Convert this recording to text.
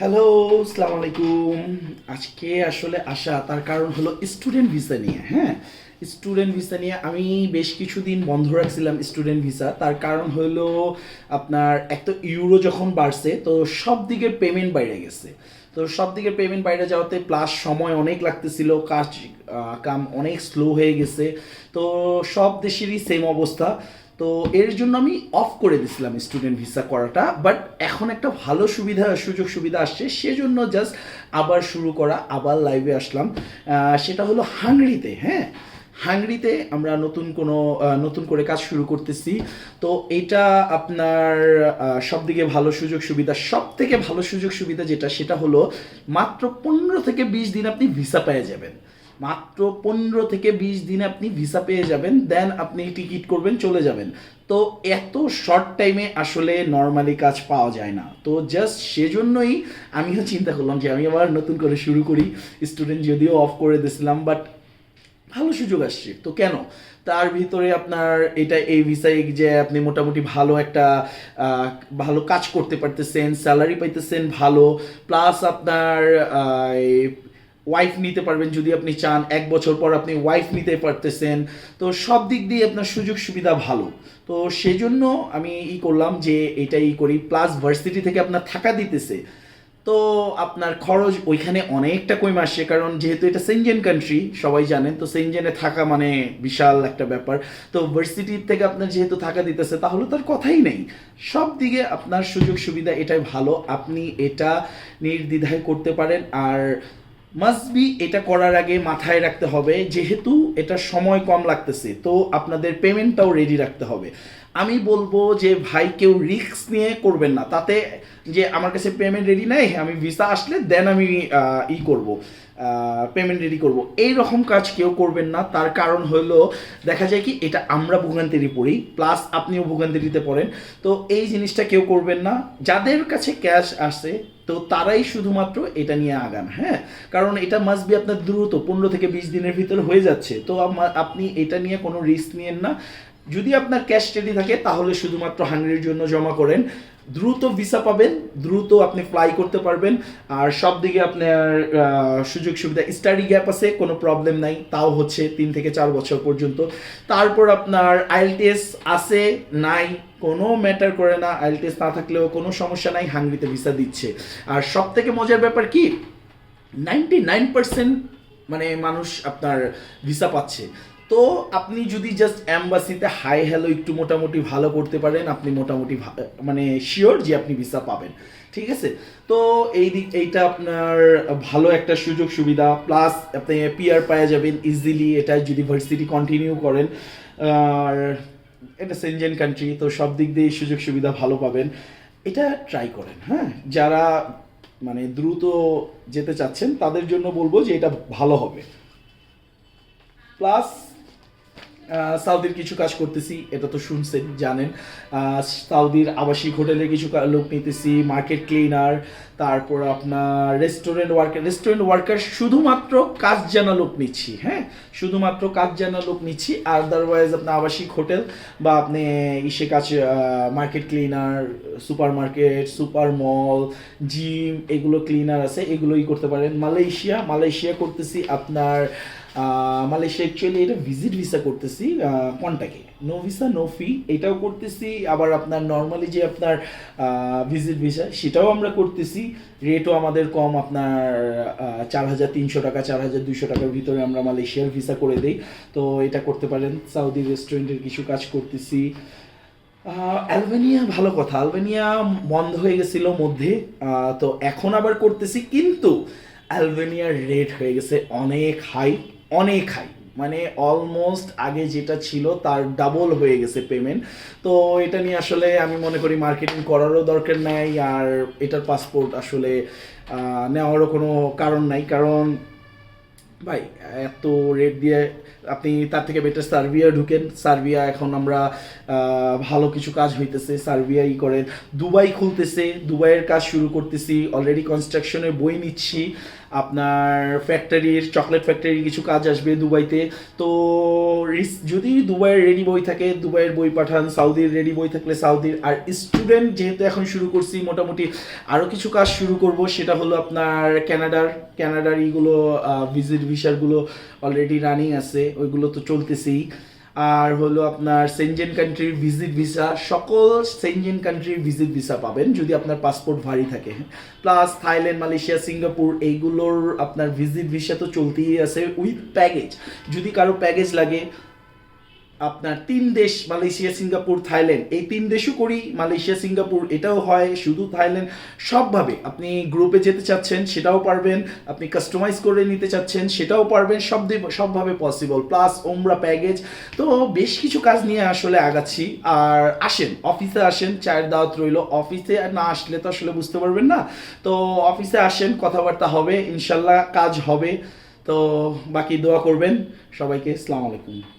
Hello আসসালামু আলাইকুম আজকে আসলে আসা তার কারণ হলো স্টুডেন্ট ভিসা নিয়ে হ্যাঁ? স্টুডেন্ট ভিসা নিয়ে আমি বেশ কিছুদিন বন্ধ রাখছিলাম স্টুডেন্ট ভিসা তার কারণ হলো আপনার এক তো ইউরো যখন বাড়ছে, তো সব দিকের পেমেন্ট বাইরে গেছে। তো সব দিকের পেমেন্ট বাইরে যাওয়াতে প্লাস সময় অনেক লাগতেছিল, কাজ কাম অনেক স্লো হয়ে গেছে। তো সব দেশেরই সেম অবস্থা। তো এর জন্য আমি অফ করে দিছিলাম স্টুডেন্ট ভিসা করাটা বাট এখন একটা ভালো সুবিধা, সুযোগ সুবিধা আসছে, সেজন্য জাস্ট আবার শুরু করা, আবার লাইভে আসলাম। সেটা হলো হাঙ্গরিতে হ্যাঁ? হাঙ্গরিতে আমরা নতুন কোনো নতুন করে কাজ শুরু করতেছি। তো এটা আপনার সব দিকে ভালো সুযোগ সুবিধা সব থেকে ভালো সুযোগ সুবিধা যেটা, সেটা হলো মাত্র পনেরো থেকে বিশ দিন আপনি ভিসা পেয়ে যাবেন। মাত্র পনেরো থেকে বিশ দিনে আপনি ভিসা পেয়ে যাবেন দেন আপনি টিকিট করবেন, চলে যাবেন। তো এত শর্ট টাইমে আসলে নর্মালি কাজ পাওয়া যায় না। তো জাস্ট সেজন্যই আমিও চিন্তা করলাম যে আমি আবার নতুন করে শুরু করি। স্টুডেন্ট যদিও অফ করে দিয়েছিলাম বাট ভালো সুযোগ আসছে। তো কেন? তার ভিতরে আপনার এটা এই ভিসায় যে আপনি মোটামুটি ভালো একটা ভালো কাজ করতে পারতেছেন স্যালারি পাইতেছেন ভালো প্লাস আপনার ওয়াইফ নিতে পারবেন যদি আপনি চান, এক বছর পর আপনি ওয়াইফ নিতে পারতেছেন। তো সব দিক দিয়ে আপনার সুযোগ সুবিধা ভালো। তো সেজন্য আমি ই করলাম যে এটাই করি প্লাস ভার্সিটি থেকে আপনার থাকা দিতেছে। তো আপনার খরচ ওইখানে অনেকটা কমে আসছে, কারণ যেহেতু এটা সেনজেন কান্ট্রি সবাই জানেন, তো সেনজেনে থাকা মানে বিশাল একটা ব্যাপার। তো ভার্সিটি থেকে আপনার যেহেতু থাকা দিতেছে, তাহলে তার কথাই নেই। সব দিকে আপনার সুযোগ সুবিধা এটাই ভালো, আপনি এটা নির্দ্বিধায় করতে পারেন। আর মাস্ট বি এটা করার আগে মাথায় রাখতে হবে, যেহেতু এটা সময় কম লাগতেছে, তো আপনাদের পেমেন্টটাও রেডি রাখতে হবে। আমি বলব যে ভাই, কেউ রিস্ক নিয়ে করবেন না। তাতে যে আমার কাছে পেমেন্ট রেডি নাই, আমি ভিসা আসলে দেন আমি ই করব পেমেন্ট রেডি করব। এই রকম কাজ কেউ করবেন না। তার কারণ হলো, দেখা যায় কি, এটা আমরা ভোগান্তিরি পড়ি প্লাস আপনিও ভোগান্তিরিতে পড়েন। তো এই জিনিসটা কেউ করবেন না। যাদের কাছে ক্যাশ আসে, তো তারাই শুধুমাত্র এটা নিয়ে আগান হ্যাঁ? কারণ এটা মাস্ট বি আপনার দ্রুত, পনেরো থেকে বিশ দিনের ভিতরে হয়ে যাচ্ছে। তো আপনি এটা নিয়ে কোনো রিস্ক নিয়েন না। যদি আপনার ক্যাশ রেডি থাকে, তাহলে শুধুমাত্র হাঙ্গেরির জন্য জমা করেন। দ্রুত ভিসা পাবেন, দ্রুত আপনি ফ্লাই করতে পারবেন। আর সব দিকে আপনার সুযোগ সুবিধা স্টাডি গ্যাপ আছে, কোনো প্রবলেম নাই। তাও হচ্ছে তিন থেকে চার বছর পর্যন্ত। তারপর আপনার আইএলটিএস আছে, নাই, কোনো ম্যাটার করে না। আইএলটিএস না থাকলেও কোনো সমস্যা নাই, হাঙ্গরিতে ভিসা দিচ্ছে। আর সব থেকে মজার ব্যাপার কি? নাইনটি নাইন পার্সেন্ট মানে মানুষ আপনার ভিসা পাচ্ছে। তো আপনি যদি জাস্ট অ্যাম্বাসিতে হাই হ্যালো একটু মোটামুটি ভালো করতে পারেন, আপনি মোটামুটি মানে শিওর যে আপনি ভিসা পাবেন। ঠিক আছে? তো এই দিক, এইটা আপনার ভালো একটা সুযোগ সুবিধা প্লাস আপনি পিআর পাওয়া যাবেন ইজিলি এটা যদি ভার্সিটি কন্টিনিউ করেন, আর এটা সেনজেন কান্ট্রি তো সব দিক দিয়ে সুযোগ সুবিধা ভালো পাবেন। এটা ট্রাই করেন হ্যাঁ? যারা মানে দ্রুত যেতে চাচ্ছেন, তাদের জন্য বলব যে এটা ভালো হবে। প্লাস সাউদির কিছু কাজ করতেছি, এটা তো শুনছেন, জানেন। সাউদির আবাসিক হোটেলে কিছু লোক নিতেছি মার্কেট ক্লিনার তারপর আপনার রেস্টুরেন্ট ওয়ার্কার রেস্টুরেন্ট ওয়ার্কার শুধুমাত্র কাজ জানা লোক নিচ্ছি হ্যাঁ? শুধুমাত্র কাজ জানা লোক নিচ্ছি আদারওয়াইজ আপনার আবাসিক হোটেল বা আপনি ইসে কাজ market cleaner super market super mall gym এগুলো ক্লিনার আছে, এগুলোই করতে পারেন। মালয়েশিয়া মালয়েশিয়া করতেছি আপনার মালয়েশিয়া অ্যাকচুয়ালি এটা ভিজিট ভিসা করতেছি কন্টাকে নো ভিসা নো ফি এটাও করতেছি। আবার আপনার নর্মালি যে আপনার ভিজিট ভিসা সেটাও আমরা করতেছি। রেটও আমাদের কম, আপনার চার হাজার তিনশো টাকা, চার হাজার দুইশো টাকার ভিতরে আমরা মালয়েশিয়ার ভিসা করে দিই। তো এটা করতে পারেন। সাউদি রেস্টুরেন্টের কিছু কাজ করতেছি। অ্যালবেনিয়া ভালো কথা। অ্যালবেনিয়া বন্ধ হয়ে গেছিল মধ্যে। তো এখন আবার করতেছি, কিন্তু অ্যালবেনিয়ার রেট হয়ে গেছে অনেক হাই অনেক হাই মানে অলমোস্ট আগে যেটা ছিল তার ডাবল হয়ে গেছে পেমেন্ট তো এটা নিয়ে আসলে আমি মনে করি মার্কেটিং করারও দরকার নাই, আর এটার পাসপোর্ট আসলে নেওয়ারও কোনো কারণ নাই। কারণ, ভাই, এত রেট দিয়ে আপনি তার থেকে বেটার সার্বিয়া ঢুকেন। সার্বিয়া এখন আমরা ভালো কিছু কাজ হইতেছে, সার্বিয়াই করেন দুবাই খুলতেছে, দুবাইয়ের কাজ শুরু করতেছি অলরেডি কনস্ট্রাকশনের বই নিচ্ছি। আপনার ফ্যাক্টরির চকলেট ফ্যাক্টরির কিছু কাজ আসবে দুবাইতে। তো যদি দুবাইয়ের রেডি বই থাকে, দুবাইয়ের বই পাঠান সাউদির রেডি বই থাকলে সাউদির আর স্টুডেন্ট যেহেতু এখন শুরু করছি, মোটামুটি আরও কিছু কাজ শুরু করব, সেটা হলো আপনার ক্যানাডার ক্যানাডার ইগুলো ভিজিট ভিসারগুলো অলরেডি রানিং আছে, ওইগুলো তো চলতেছেই। আর হলো আপনার সেনজেন কান্ট্রির ভিজিট ভিসা সকল সেনজেন কান্ট্রির ভিজিট ভিসা পাবেন যদি আপনার পাসপোর্ট ভারি থাকে। প্লাস থাইল্যান্ড মালয়েশিয়া সিঙ্গাপুর এইগুলোর আপনার ভিজিট ভিসা তো চলতেই আছে উইথ প্যাকেজ যদি কারও প্যাকেজ লাগে আপনার তিন দেশ, মালয়েশিয়া, সিঙ্গাপুর, থাইল্যান্ড, এই তিন দেশও করি, মালয়েশিয়া, সিঙ্গাপুর, এটাও হয়, শুধু থাইল্যান্ড, সবভাবে। আপনি গ্রুপে যেতে চাচ্ছেন, সেটাও পারবেন, আপনি কাস্টমাইজ করে নিতে চাচ্ছেন, সেটাও পারবেন, সব সবভাবে পসিবল প্লাস ওমরা প্যাকেজ তো বেশ কিছু কাজ নিয়ে আসলে আগাচ্ছি, আর আসেন অফিসে আসেন, চায়ের দাওয়াত রইল। অফিসে না আসলে তো আসলে বুঝতে পারবেন না। তো অফিসে আসেন, কথাবার্তা হবে, ইনশাল্লাহ কাজ হবে। তো বাকি দোয়া করবেন। সবাইকে, আসসালামু আলাইকুম।